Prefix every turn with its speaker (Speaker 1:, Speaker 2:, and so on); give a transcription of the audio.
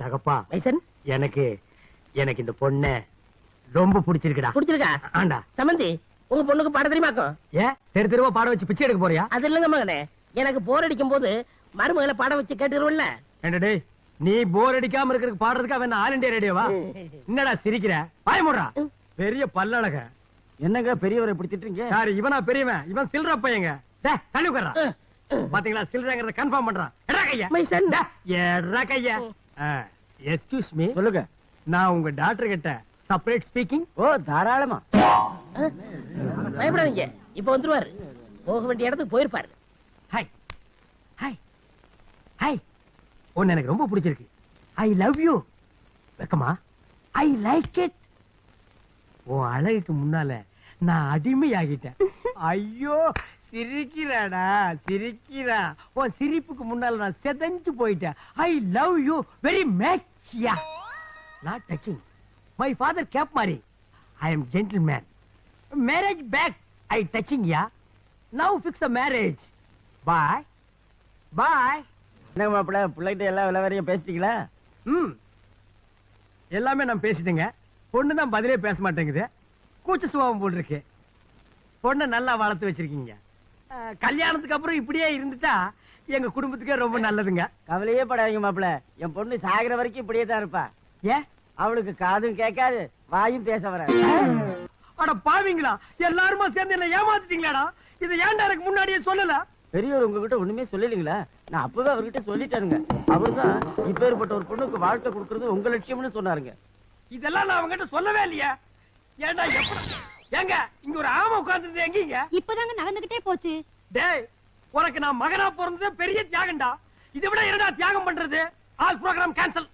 Speaker 1: தகப்பா.
Speaker 2: மைசன்
Speaker 1: எனக்கு எனக்கு இந்த பொண்ண ரொம்ப பிடிச்சிருக்குடா.
Speaker 2: புடிச்சிருக்கா?
Speaker 1: ஆண்டா.
Speaker 2: சமந்தி உங்க பொண்ணுக்கு பாட தெரியுமாக்கும்
Speaker 1: ஏன் தெரு தெருவா பாட வச்சு பிச்சை எடுக்க போறியா?
Speaker 2: அது இல்லங்க மகனே. எனக்கு போர் அடிக்கும் போது மருமகளை பாட வச்சு கேட்டுருவோம்ல.
Speaker 1: டேய் நீ போர் அடிக்காம இருக்கிறதுக்கு பாடுறதுக்கு அவன் ஆல் இண்டியா ரேடியோவா? என்னடா சிரிக்கிற? பாய முடுறா. பெரிய பல்லழக.
Speaker 3: என்னங்க பெரியவரை திட்டுறீங்க?
Speaker 1: யாரு இவனா பெரியவன்? இவன் சில்ற பையங்க. டேய் தள்ளி உட்கார்றா. பாத்தீங்களா சில்றங்கறத கன்ஃபார்ம் பண்றான். எடா கையா.
Speaker 2: மைசன்.
Speaker 1: எடா கையா. எக்ஸ்கியூஸ் மீ
Speaker 3: சொல்லுங்க.
Speaker 1: நான் உங்க டாக்டர் கிட்ட செப்பரேட் ஸ்பீக்கிங்
Speaker 3: ஓ தாராளமா.
Speaker 2: பயப்படாதீங்க. இப்ப வந்துருவாரு. போக வேண்டிய இடத்துக்கு போயிருப்பாரு.
Speaker 1: ஹாய் ஹாய் ஹாய் உன்னை எனக்கு ரொம்ப பிடிச்சிருக்கு. ஐ லவ் யூ வெக்கமா? ஐ லைக் இட் உன் அழகுக்கு முன்னால நான் அடிமையாகிட்டேன். ஐயோ சிரிக்கிறாடா சிரிக்கிறா. உன் சிரிப்புக்கு முன்னால நான் செதஞ்சு போயிட்டேன். I love you very much yeah not touching my father cap மாரி I am gentleman marriage back I touching yeah now fix the marriage bye bye
Speaker 3: என்னங்க மாப்பிள்ள பிள்ளைகிட்ட எல்லா விளையாடையும் பேசிட்டீங்களா?
Speaker 1: ம். எல்லாமே நான் பேசிட்டேங்க. பொண்ணு தான் பதிலே பேச மாட்டேங்குது. கூச்ச சுபாவம் போட்டிருக்கு. பொண்ணை நல்லா வளர்த்து வச்சிருக்கீங்க. கல்யாணத்துக்கு அப்புறம் இப்படியே இருந்துட்டா எங்க குடும்பத்துக்கே ரொம்ப நல்லதுங்க.
Speaker 3: கவலையே படாதீங்க மாப்பிள்ள. என் பொண்ணு சாகிற வரைக்கும் இப்படியே தான் இருப்பா.
Speaker 1: ஏன்
Speaker 3: அவளுக்கு காதும் கேட்காது வாயும் பேச வராது.
Speaker 1: அட பாவிங்களா எல்லாருமா சேர்ந்து என்ன ஏமாத்திட்டீங்களாடா? இதை ஏன்டா எனக்கு முன்னாடியே சொல்லல?
Speaker 3: பெரியவர் உங்ககிட்ட ஒண்ணுமே சொல்லலீங்களா? நான் அப்பவே அவர்கிட்ட சொல்லிட்டாருங்க அவர்தான் இப்பேற்பட்ட ஒரு பொண்ணுக்கு வாழ்க்கை கொடுக்கறது உங்க லட்சியம்னு சொன்னாருங்க.
Speaker 1: இதெல்லாம் நான் அவங்ககிட்ட சொல்லவே இல்லையே. ஏன்டா எப்படி? ஏங்க இங்க ஒரு ஆமை உட்கார்ந்தது எங்கீங்க
Speaker 4: இப்பதாங்க நடந்துகிட்டே போச்சு.
Speaker 1: டேய் உனக்கு நான் மகனா பிறந்தது பெரிய தியாகம்டா. இதை விட என்னடா தியாகம் பண்றது? All program cancel